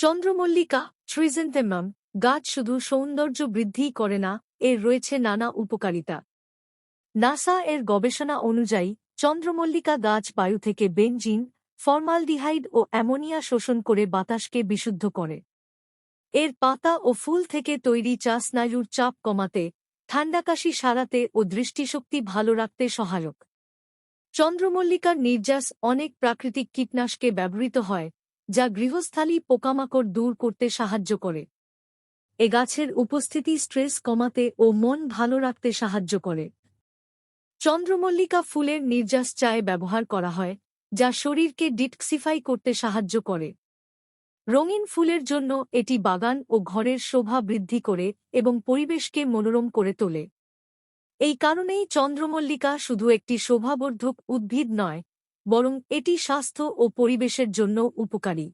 চন্দ্রমল্লিকা ট্রিজেন্থেমাম গাছ শুধু সৌন্দর্য বৃদ্ধিই করে না, এর রয়েছে নানা উপকারিতা। নাসা এর গবেষণা অনুযায়ী, চন্দ্রমল্লিকা গাছ বায়ু থেকে বেনজিন, ফর্মালডিহাইড ও অ্যামোনিয়া শোষণ করে বাতাসকে বিশুদ্ধ করে। এর পাতা ও ফুল থেকে তৈরি চা স্নায়ুর চাপ কমাতে, ঠান্ডাকাশি সারাতে ও দৃষ্টিশক্তি ভালো রাখতে সহায়ক। চন্দ্রমল্লিকার নির্যাস অনেক প্রাকৃতিক কীটনাশকে ব্যবহৃত হয় যা গৃহস্থালী পোকামাকড় দূর করতে সাহায্য করে। এ গাছের উপস্থিতি স্ট্রেস কমাতে ও মন ভালো রাখতে সাহায্য করে। চন্দ্রমল্লিকা ফুলের নির্যাস চায়ে ব্যবহার করা হয়, যা শরীরকে ডিটক্সিফাই করতে সাহায্য করে। রঙিন ফুলের জন্য এটি বাগান ও ঘরের শোভা বৃদ্ধি করে এবং পরিবেশকে মনোরম করে তোলে। এই কারণেই চন্দ্রমল্লিকা শুধু একটি শোভাবর্ধক উদ্ভিদ নয় বরং এটি স্বাস্থ্য ও পরিবেশের জন্য উপকারী।